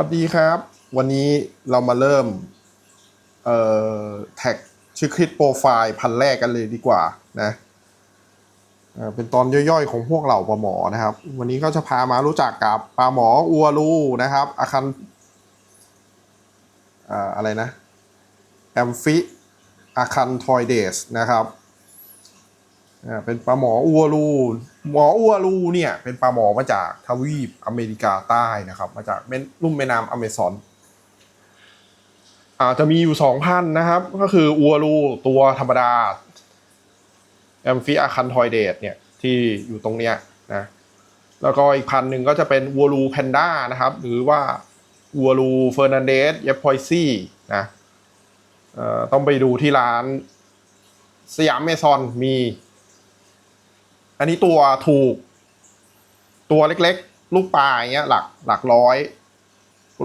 สวัสดีครับ วันนี้เรามาเริ่มเอ่อแท็กชื่อคลิปโปรไฟล์พันแรกกันเลยดีกว่านะเป็นตอนย่อยๆ ของพวกเหล่าปลาหมอนะครับ วันนี้ก็จะพามารู้จักกับปลาหมออัวรูนะครับ อาคันอ่าอะไรนะแอมฟิอาคันทอยเดสนะครับ อ่าเป็นปลาหมออัวรูหมออัวรูเนี่ยเป็นปลาหมอมาจากทวีปอเมริกาใต้นะครับ มาจากแม่ลุ่มแม่น้ำอเมซอนอาจจะมีอยู่สองพันนะครับ ก็คืออัวรูตัวธรรมดาแอมฟิอาคันทอยเดตเนี่ยที่อยู่ตรงเนี้ยนะแล้วก็อีกพันหนึ่งก็จะเป็นอัวรูแพนด้านะครับ หรือว่าอัวรูเฟอร์นันเดสเยปพอยซี่นะต้องไปดูที่ร้านสยามเมซอนมี อันนี้ตัวถูก ตัวเล็กๆ ลูกปลาอย่างเงี้ยหลักหลักร้อย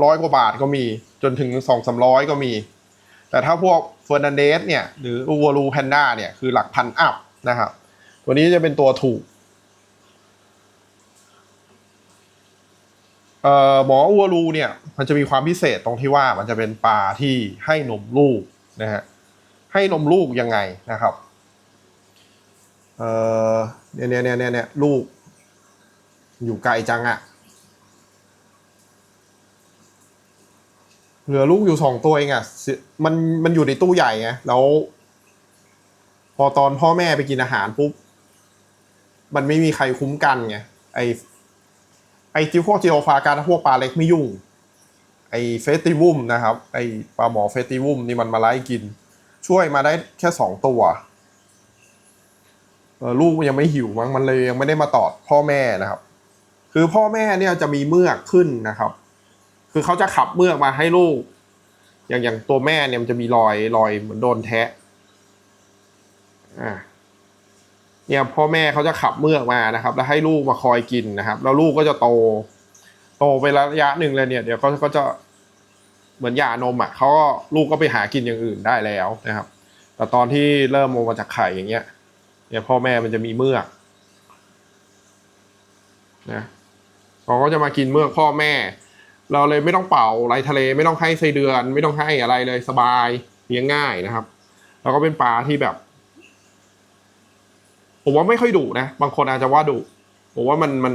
ร้อยกว่าบาทก็มี จนถึงสองสามร้อยก็มี แต่ถ้าพวกเฟอร์นันเดสเนี่ย หรืออูวรูแพนด้าเนี่ย คือหลักพันอัพนะครับ ตัวนี้จะเป็นตัวถูกเอ่อหมออูวรูเนี่ยมันจะมีความพิเศษตรงที่ว่ามันจะเป็นปลาที่ให้นมลูกนะฮะให้นมลูกยังไงนะครับ อ่อเนี่ยเนี่ยเนี่ยเนี่ยลูก อยู่ไกลจังอะเหลือลูกอยู่สองตัวเองอะ่ะ มันมันอยู่ในตู้ใหญ่ไงแล้ว พอตอนพ่อแม่ไปกินอาหารปุ๊บ มันไม่มีใครคุ้มกันไงไอไอจิวพวกจิโอฟาการพวกปลาเล็กไม่ยุ่ง ไอเฟสติวุมนะครับ ไอปลาหมอเฟสติวุมนี่มันมาไล่กิน ช่วยมาได้แค่สองตัว ลูกยังไม่หิวมั้งมันเลยยังไม่ได้มาตอดพ่อแม่นะครับ คือพ่อแม่เนี่ยจะมีเมือกขึ้นนะครับ คือเขาจะขับเมือกมาให้ลูก อย่างอย่างตัวแม่เนี่ยมันจะมีรอยรอยเหมือนโดนแทะอ่าเนี่ยพ่อแม่เขาจะขับเมือกมานะครับ แล้วให้ลูกมาคอยกินนะครับ แล้วลูกก็จะโต โตไประยะหนึ่งเลยเนี่ยเดี๋ยวเขาก็จะเหมือนยานมอะเขาก็ลูกก็ไปหากินอย่างอื่นได้แล้วนะครับ แต่ตอนที่เริ่มออกมาจากไข่อย่างเงี้ย เนี่ยพ่อแม่มันจะมีเมือกนะเขาก็จะมากินเมือกพ่อแม่ เราเลยไม่ต้องเป่าไรทะเล ไม่ต้องให้ไส้เดือน ไม่ต้องให้อะไรเลยสบายเลี้ยงง่ายนะครับ แล้วก็เป็นปลาที่แบบ ผมว่าไม่ค่อยดุนะ บางคนอาจจะว่าดุผมว่ามันมัน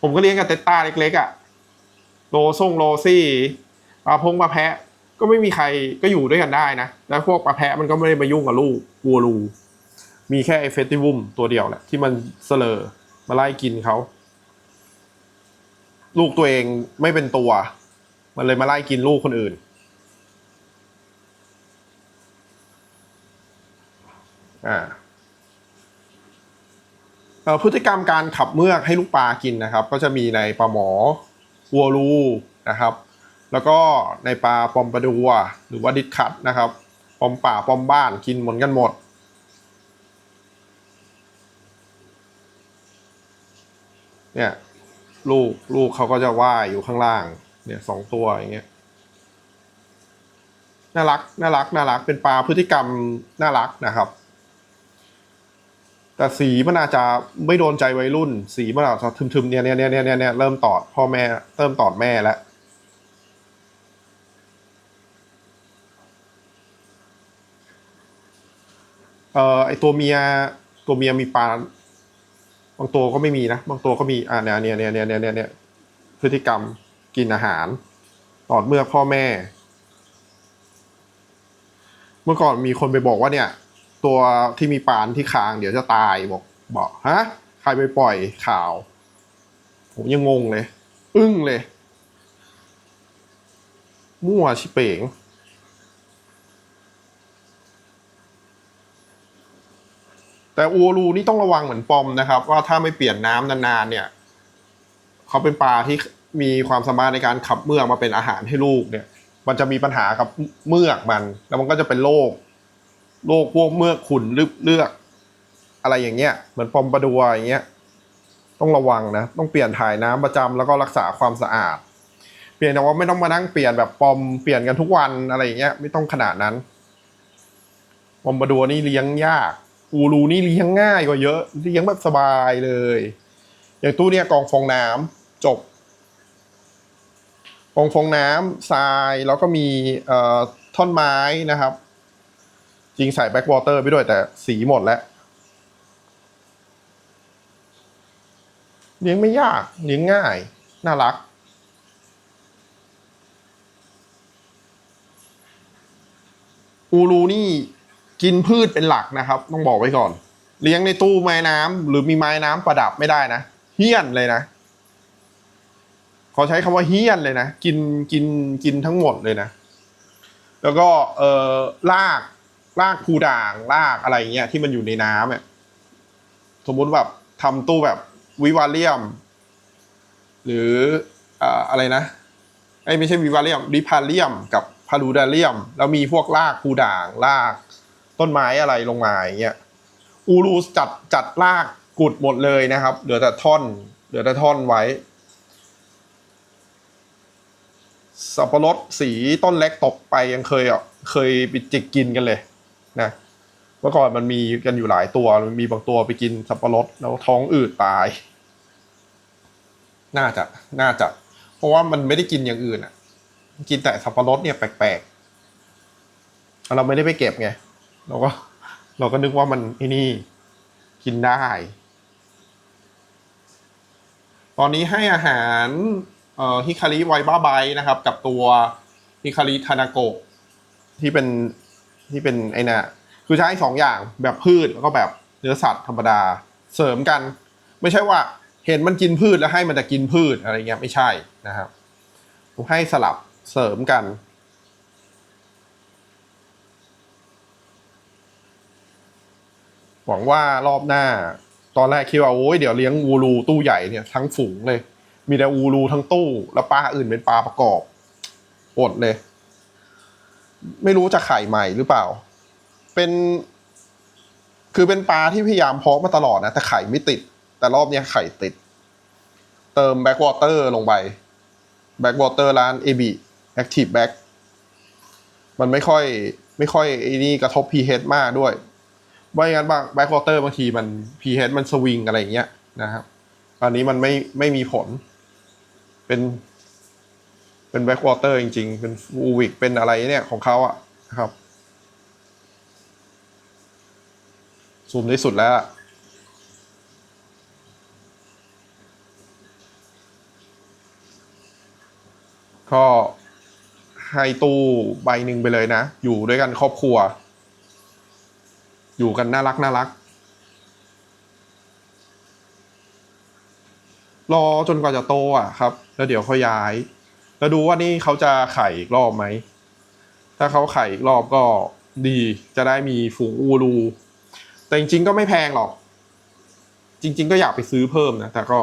ผมก็เลี้ยงกับเตตต้าเล็กๆอะ่ะโลส่งโลซี่ปลาพงปลาแพะ ก็ไม่มีใครก็อยู่ด้วยกันได้นะ แล้วพวกปลาแพะมันก็ไม่ได้มายุ่งกับลูกวัวลู มีแค่ไอเฟสติวุมตัวเดียวแหละ ที่มันเสลอมาไล่กินเขา ลูกตัวเองไม่เป็นตัว มันเลยมาไล่กินลูกคนอื่นอ่าพฤติกรรมการขับเมือกให้ลูกปลากินนะครับ ก็จะมีในปลาหมอวัวรูนะครับ แล้วก็ในปลาปอมปลาดัวหรือว่าดิดคัตนะครับ ปอมป่าปอมบ้านกินหมือนกันหมด เนี่ยลูกลูกเขาก็จะว่ายอยู่ข้างล่าง เนี่ยสองตัวอย่างเงี้ยน่ารักน่ารักน่ารักเป็นปลาพฤติกรรมน่ารักนะครับ แต่สีมันอาจจะไม่โดนใจวัยรุ่น สีมันอาจจะทึมๆเนี่ยเนี่ยเนี่ยเนี่ยเนี่ยเริ่มตอดพ่อแม่เริ่มตอดแม่แล้วเอ่อไอตัวเมียตัวเมียมีปลา บางตัวก็ไม่มีนะ บางตัวก็มีอ่าเนี่ยเนี่ยเนี่ยเนี่ยเนี่ยเนี่ยพฤติกรรมกินอาหารตอดเมื่อพ่อแม่ เมื่อก่อนมีคนไปบอกว่าเนี่ย ตัวที่มีปานที่คางเดี๋ยวจะตายบอกบอกฮะใครไปปล่อยข่าวผมยังงงเลย อึ้งเลย มั่วชิเป๋ง แต่อูรูนี่ต้องระวังเหมือนปอมนะครับ ว่าถ้าไม่เปลี่ยนน้ำนานๆเนี่ยเขาเป็นปลาที่มีความสามารถในการขับเมือกมาเป็นอาหารให้ลูกเนี่ย มันจะมีปัญหากับเมือกมัน แล้วมันก็จะเป็นโรคโรคพวกเมือกขุนลึกเลือก อะไรอย่างเงี้ย เหมือนปอมปลาดัวอย่างเงี้ย ต้องระวังนะ ต้องเปลี่ยนถ่ายน้ำประจำแล้วก็รักษาความสะอาด เปลี่ยนแต่ว่าไม่ต้องมานั่งเปลี่ยนแบบปอมเปลี่ยนกันทุกวันอะไรอย่างเงี้ย ไม่ต้องขนาดนั้น ปอมปลาดัวนี่เลี้ยงยาก อูรูนี่เลี้ยงง่ายกว่าเยอะเลี้ยงแบบสบายเลย อย่างตู้เนี่ยกองฟองน้ำจบ กองฟองน้ำทรายแล้วก็มีเอ่อท่อนไม้นะครับ จริงใส่แบ็กวอเตอร์ไปด้วยแต่สีหมดแล้วเลี้ยงไม่ยากเลี้ยงง่าย น่ารัก อูรูนี่ กินพืชเป็นหลักนะครับ ต้องบอกไว้ก่อน เลี้ยงในตู้ไม้น้ำหรือมีไม้น้ำประดับไม่ได้นะเฮี้ยนเลยนะขอใช้คำว่าเฮี้ยนเลยนะกินกินกินทั้งหมดเลยนะ แล้วก็เอ่อลากลากภูด่างลากอะไรเงี้ยที่มันอยู่ในน้ำเนี่ยสมมุติแบบทำตู้แบบวิวาเลียม หรืออ่าอะไรนะไอ้ไม่ใช่วิวาเลียมดิพาเลียมกับพารูดาเลียม แล้วมีพวกลากภูด่างลาก ต้นไม้อะไรลงมาอย่างเงี้ยอูรูจัดจัดลากกุดหมดเลยนะครับ เหลือแต่ท่อน เหลือแต่ท่อนไว้ สับปะรดสีต้นเล็กตกไปยังเคยอะเคยไปจิกกินกันเลยนะเมื่อก่อนมันมีกันอยู่หลายตัว มันมีบางตัวไปกินสับปะรดแล้วท้องอืดตาย น่าจะ น่าจะ เพราะว่ามันไม่ได้กินอย่างอื่นอะ กินแต่สับปะรดเนี่ยแปลกๆ เราไม่ได้ไปเก็บไง เราก็เราก็นึกว่ามันไอ้นี่กินได้ ตอนนี้ให้อาหารเอ่อฮิคาริไวบ้าไบนะครับ กับตัวฮิคาริทานาโกะที่เป็นที่เป็นไอ้น่ะคือใช้สองอย่างแบบพืชแล้วก็แบบเนื้อสัตว์ธรรมดาเสริมกัน ไม่ใช่ว่าเห็นมันกินพืชแล้วให้มันจะกินพืชอะไรเงี้ยไม่ใช่นะครับผมให้สลับเสริมกัน หวังว่ารอบหน้า ตอนแรกคิดว่าโอ้ยเดี๋ยวเลี้ยงวูรูตู้ใหญ่เนี่ยทั้งฝูงเลย มีแต่วูรูทั้งตู้ แล้วปลาอื่นเป็นปลาประกอบอดเลย ไม่รู้จะไข่ใหม่หรือเปล่า เป็น คือเป็นปลาที่พยายามเพาะมาตลอดนะ แต่ไข่ไม่ติด แต่รอบนี้ไข่ติด เติมแบ็กวอเตอร์ลงไปแบ็กวอเตอร์ร้านเอบีแอคทีฟแบ็กมันไม่ค่อยไม่ค่อยไอ้นี่กระทบ pH มากด้วย ไม่งั้นบางแบ็กวอเตอร์บางทีมัน pH มันสวิงอะไรอย่างเงี้ยนะครับ อันนี้มันไม่ไม่มีผล เป็นเป็นแบ็กวอเตอร์จริงๆ เป็นฟูวิกเป็นอะไรเนี่ยของเขาอะนะครับ ซูมที่สุดแล้ว ก็ให้ตู้ใบหนึ่งไปเลยนะ อยู่ด้วยกันครอบครัว อยู่กันน่ารักน่ารัก รอจนกว่าจะโตอะครับ แล้วเดี๋ยวเขาย้าย แล้วดูว่านี่เขาจะไข่อีกรอบไหม ถ้าเขาไข่อีกรอบก็ดีจะได้มีฝูงอูรู แต่จริง ๆ ก็ไม่แพงหรอก จริง ๆ ก็อยากไปซื้อเพิ่มนะ แต่ก็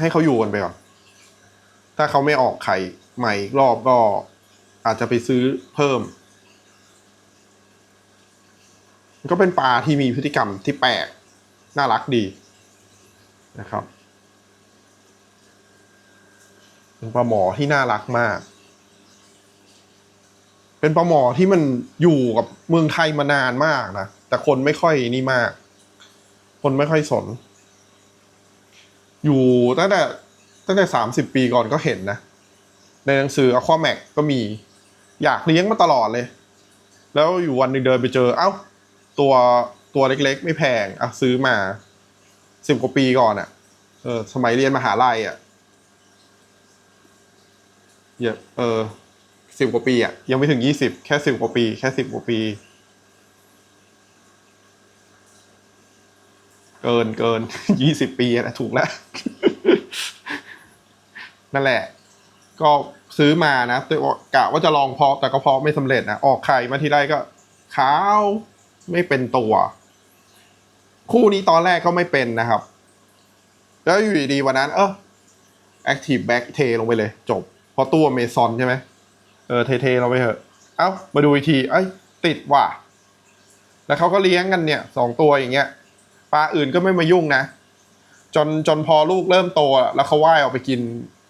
ให้เขาอยู่กันไปก่อน ถ้าเขาไม่ออกไข่ใหม่อีกรอบก็อาจจะไปซื้อเพิ่ม มัน ก็เป็นปลาที่มีพฤติกรรมที่แปลก น่ารักดีนะครับเป็นปลาหมอที่น่ารักมาก เป็นปลาหมอที่มันอยู่กับเมืองไทยมานานมากนะ แต่คนไม่ค่อยนี่มาก คนไม่ค่อยสน อยู่ตั้งแต่ตั้งแต่สามสิบปีก่อนก็เห็นนะ ในหนังสือ Aquamax ก็มี อยากเลี้ยงมาตลอดเลย แล้วอยู่วันหนึ่งเดินไปเจอ เอ้า ตัวตัวเล็กๆ ไม่แพงอะซื้อมาสิบกว่าปีก่อนอะ เออ สมัยเรียนมหาลัยอะเยอะเออสิบกว่าปีอะ ยังไม่ถึงยี่สิบแค่สิบกว่าปี แค่สิบกว่าปี เกินเกินยี่สิบปีนะถูกแล้ว นั่นแหละ ก็ซื้อมานะแต่ว่ากะว่าจะลองเพาะแต่ก็เพาะไม่สำเร็จนะออกไข่มาทีไรก็ขาว ไม่เป็นตัว คู่นี้ตอนแรกก็ไม่เป็นนะครับ แล้วอยู่ดีๆวันนั้น เออ Active Back เทลงไปเลย จบ เพราะตัวเมซอนใช่ไหมเออเทๆลงไปเถอะ เอ้า มาดูอีกที เอ้ย ติดว่ะ แล้วเขาก็เลี้ยงกันเนี่ยสองตัวอย่างเงี้ย ปลาอื่นก็ไม่มายุ่งนะ จนจนพอลูกเริ่มโตแล้วเขาว่ายออกไปกิน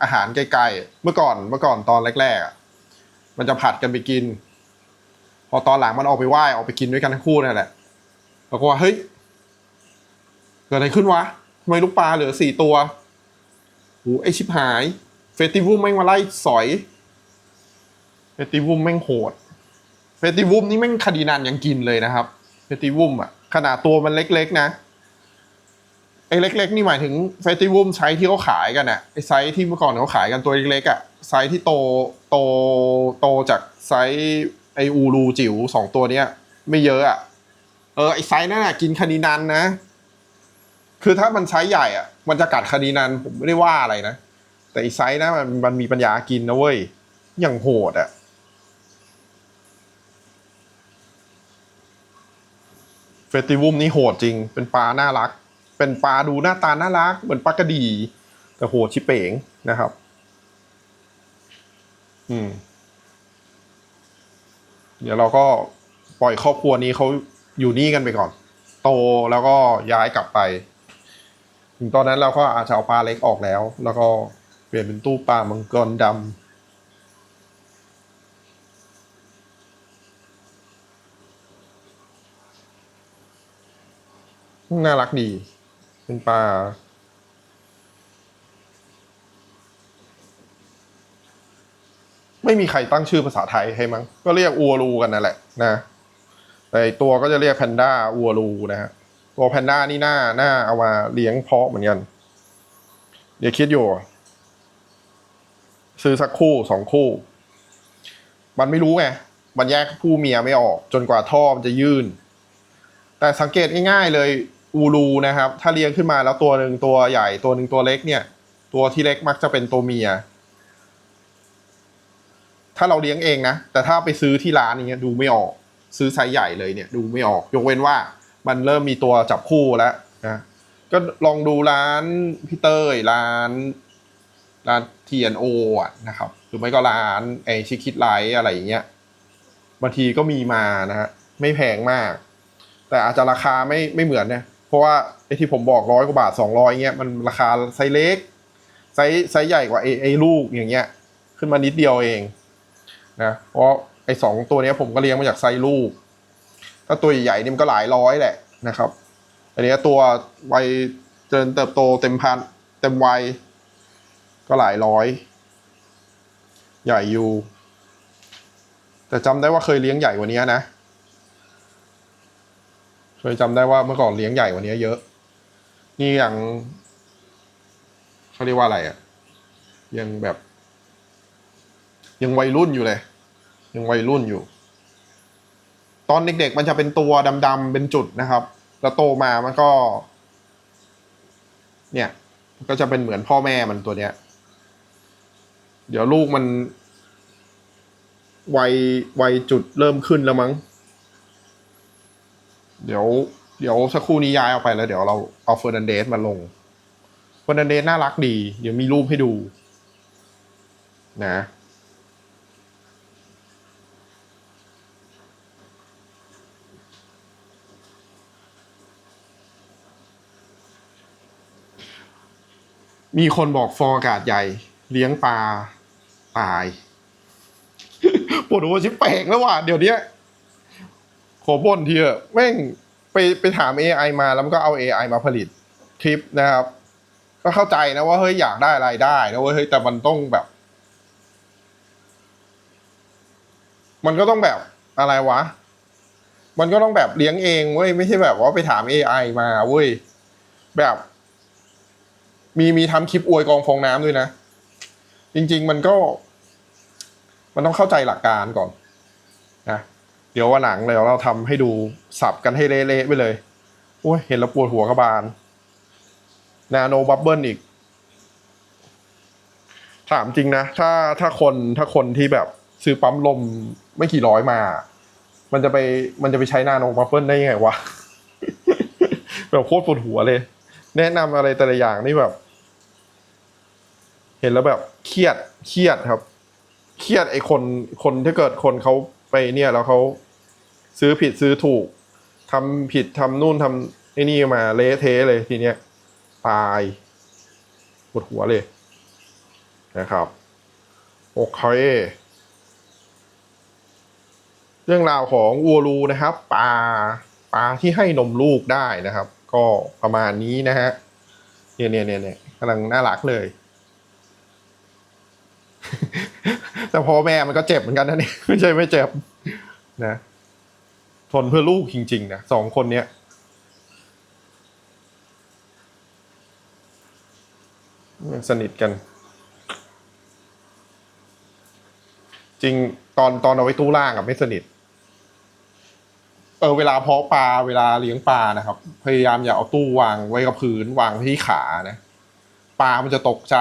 อาหารไกลๆ เมื่อก่อนเมื่อก่อนตอนแรกๆมันจะผัดกันไปกิน พอตอนหลังมันออกไปว่ายออกไปกินด้วยกันทั้งคู่นั่นแหละเราก็ว่าเฮ้ยเกิดอะไรขึ้นวะทำไมลูกปลาเหลือสี่ตัวโหไอชิบหาย เฟสติวุมแม่งมาไล่สอย เฟสติวุมแม่งโหด เฟสติวุมนี่แม่งคดีนันยังกินเลยนะครับ เฟสติวุมอะขนาดตัวมันเล็กๆนะไอ้เล็ก ๆ นี่หมายถึงเฟสติวุมไซส์ที่เขาขายกันอะไอไซส์ที่เมื่อก่อนเขาขายกันตัวเล็กๆอะไซส์ที่โตโตโตจากไซส์ ไออูรูจิ๋วสองตัวเนี้ย ไม่เยอะอะเออไอไซส์นั่นอะกินคดีนันนะ คือถ้ามันไซส์ใหญ่อะมันจะกัดคดีนันผมไม่ได้ว่าอะไรนะ แต่ไอไซส์นะมันมันมีปัญญากินนะเว้ย อย่างโหดอะเฟติวุมนี่โหดจริง เป็นปลาน่ารัก เป็นปลาดูหน้าตาน่ารัก เหมือนปลากระดี แต่โหดชิเป๋งนะครับ อืม เดี๋ยวเราก็ปล่อยครอบครัวนี้เขาอยู่นี่กันไปก่อน โตแล้วก็ย้ายกลับไป ถึงตอนนั้นเราก็อาจจะเอาปลาเล็กออกแล้ว แล้วก็เปลี่ยนเป็นตู้ปลามังกรดำน่ารักดี เป็นปลา ไม่มีใครตั้งชื่อภาษาไทยให้มั้งก็เรียกอัวรูกันนั่นแหละนะแต่ตัวก็จะเรียกแพนด้าอัวรูนะฮะตัวแพนด้านี่หน่าหน่าเอามาเลี้ยงเพาะเหมือนกัน เดี๋ยวคิดอยู่ ซื้อสักคู่สองคู่ มันไม่รู้ไงมันแยกผู้เมียไม่ออก จนกว่าท่อมันจะยื่น แต่สังเกตง่ายๆเลยอูรูนะครับ ถ้าเลี้ยงขึ้นมาแล้วตัวหนึ่งตัวใหญ่ตัวหนึ่งตัวเล็กเนี่ย ตัวที่เล็กมักจะเป็นตัวเมีย ถ้าเราเลี้ยงเองนะ แต่ถ้าไปซื้อที่ร้านอย่างเงี้ยดูไม่ออก ซื้อไซส์ใหญ่เลยเนี่ยดูไม่ออก ยกเว้นว่ามันเริ่มมีตัวจับคู่แล้วนะก็ลองดูร้านพี่เต้ยร้านร้าน T&O อะนะครับหรือไม่ก็ร้านไอชิคิดไลท์อะไรอย่างเงี้ยบางทีก็มีมานะฮะไม่แพงมาก แต่อาจจะราคาไม่ไม่เหมือนเนี่ยเพราะว่าไอที่ผมบอกร้อยกว่าบาทสองร้อยเงี้ยมันราคาไซส์เล็กไซส์ไซส์ใหญ่กว่าไอไอลูกอย่างเงี้ย ขึ้นมานิดเดียวเอง นะเพราะไอ้สองตัวนี้ผมก็เลี้ยงมาจากไซลูก ถ้าตัวใหญ่ๆนี่มันก็หลายร้อยแหละนะครับ อันนี้ตัววัยเจริญเติบโตเต็มพันเต็มวัยก็หลายร้อย ใหญ่อยู่ แต่จำได้ว่าเคยเลี้ยงใหญ่กว่านี้นะเคยจำได้ว่าเมื่อก่อนเลี้ยงใหญ่กว่านี้เยอะ นี่ยังเขาเรียกว่าอะไรอะ่ะยังแบบ ยังวัยรุ่นอยู่เลย ยังวัยรุ่นอยู่ ตอนเด็กๆมันจะเป็นตัวดำๆเป็นจุดนะครับ แล้วโตมามันก็ เนี่ยก็จะเป็นเหมือนพ่อแม่มันตัวเนี้ย เดี๋ยวลูกมันวัยวัยจุดเริ่มขึ้นแล้วมั้ง เดี๋ยว เดี๋ยวสักครู่นี้ย้ายออกไปแล้ว เดี๋ยวเราเอาเฟอร์นันเดสมาลงเฟอร์นันเดสน่ารักดี เดี๋ยวมีรูปให้ดู นะ มีคนบอกฟองอากาศใหญ่ เลี้ยงปลาตายปวดหัวชิบแปลกแล้วว่ะเดี๋ยวนี้ขอบ่นทีเถอะแม่งไปไปถาม AI มาแล้วมันก็เอา AI มาผลิตคลิปนะครับ ก็เข้าใจนะว่าเฮ้ยอยากได้อะไรได้นะเว้ยเฮ้ยแต่มันต้องแบบ มันก็ต้องแบบอะไรวะ มันก็ต้องแบบเลี้ยงเองเว้ยไม่ใช่แบบว่าไปถาม AI มาเว้ยแบบ มีมีทำคลิปอวยกองฟองน้ำด้วยนะ จริง ๆ มันก็ มันต้องเข้าใจหลักการก่อนนะเดี๋ยววันหลังเลยเราทำให้ดูสับกันให้เละๆไปเลยโอ้ยเห็นแล้วปวดหัวกระบาลนาโนบับเบิลอีก ถามจริงนะ ถ้าถ้าคนถ้าคนที่แบบซื้อปั๊มลมไม่กี่ร้อยมา มันจะไปมันจะไปใช้นาโนบับเบิลได้ยังไงวะ แบบโคตรปวดหัวเลย แนะนำอะไรแต่ละอย่างนี่แบบ เห็นแล้วแบบเครียดเครียดครับ เครียดไอ้คนคนถ้าเกิดคนเขาไปเนี่ยแล้วเขาซื้อผิดซื้อถูกทำผิดทำนู่นทำไอ้นี่มาเละเทะเลยทีเนี้ยตายปวดหัวเลยนะครับโอเคเรื่องราวของวัวรูนะครับปลาปลาที่ให้นมลูกได้นะครับ ก็ประมาณนี้นะฮะเนี่ยเนี่ยเนี่ยเนี่ยกำลังน่ารักเลย แต่พ่อแม่มันก็เจ็บเหมือนกันนะเนี่ยไม่ใช่ไม่เจ็บนะทนเพื่อลูกจริง ๆ นะสองคนเนี้ยสนิทกัน จริงตอนตอนเอาไว้ตู้ล่างอะไม่สนิท เออเวลาเพาะปลาเวลาเลี้ยงปลานะครับ พยายามอย่าเอาตู้วางไว้กับพื้นวางที่ขานะปลามันจะตกใจ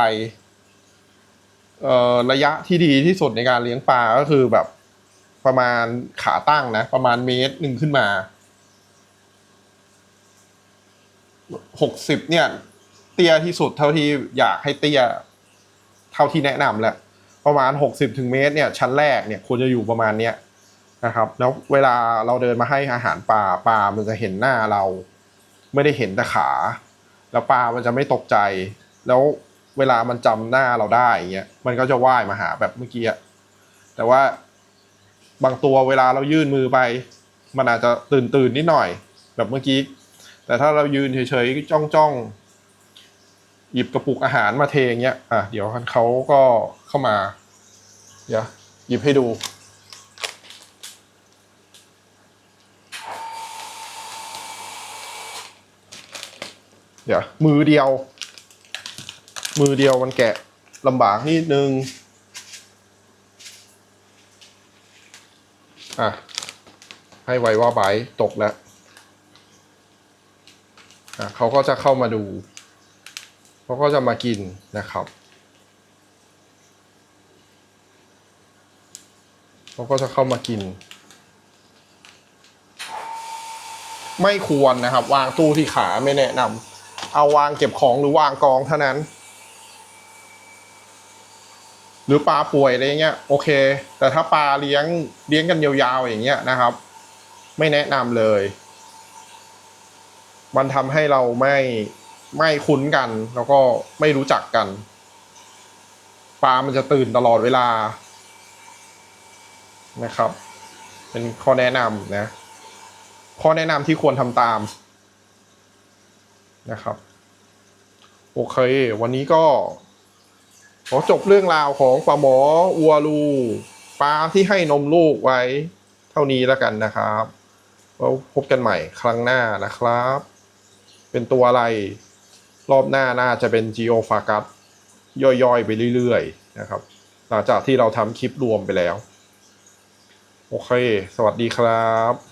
เอ่อระยะที่ดีที่สุดในการเลี้ยงปลาก็คือแบบประมาณขาตั้งนะ ประมาณเมตรหนึ่งขึ้นมาหกสิบเนี่ย เตี้ยที่สุดเท่าที่อยากให้เตี้ย เท่าที่แนะนำแหละประมาณหกสิบถึงเมตรเนี่ยชั้นแรกเนี่ยควรจะอยู่ประมาณเนี้ย นะครับ แล้วเวลาเราเดินมาให้อาหารปลาปลามันจะเห็นหน้าเรา ไม่ได้เห็นแต่ขา แล้วปลามันจะไม่ตกใจ แล้วเวลามันจำหน้าเราได้อย่างเงี้ยมันก็จะว่ายมาหาแบบเมื่อกี้แต่ว่าบางตัวเวลาเรายื่นมือไป มันอาจจะตื่นตื่นนิดหน่อย แบบเมื่อกี้ แต่ถ้าเรายืนเฉยๆจ้องจ้องหยิบกระปุกอาหารมาเทงเงี้ย อะ เดี๋ยวเขาก็เข้ามา เดี๋ยวหยิบให้ดู เดี๋ยวมือเดียว มือเดียวมันแกะลำบากนิดนึง อะ ให้ไวว่าไบทตกแล้วอะเขาก็จะเข้ามาดูเขาก็จะมากินนะครับเขาก็จะเข้ามากิน ไม่ควรนะครับ วางตู้ที่ขาไม่แนะนำ เอาวางเก็บของหรือวางกองเท่านั้น หรือปลาป่วยอะไรเงี้ยโอเค แต่ถ้าปลาเลี้ยงเลี้ยงกันยาวๆอย่างเงี้ยนะครับ ไม่แนะนำเลย มันทำให้เราไม่ไม่คุ้นกัน แล้วก็ไม่รู้จักกัน ปลามันจะตื่นตลอดเวลานะครับ เป็นข้อแนะนำนะ ข้อแนะนำที่ควรทำตาม นะครับ โอเค วันนี้ก็ ขอจบเรื่องราวของปลาหมออัวลูปลาที่ให้นมลูกไว้ เท่านี้แล้วกันนะครับแล้วพบกันใหม่ครั้งหน้านะครับ เป็นตัวอะไร รอบหน้าน่าจะเป็น Geo f a g u s ย่อยๆ ไปเรื่อยๆ นะครับ หลังจากที่เราทำคลิปรวมไปแล้ว โอเค สวัสดีครับ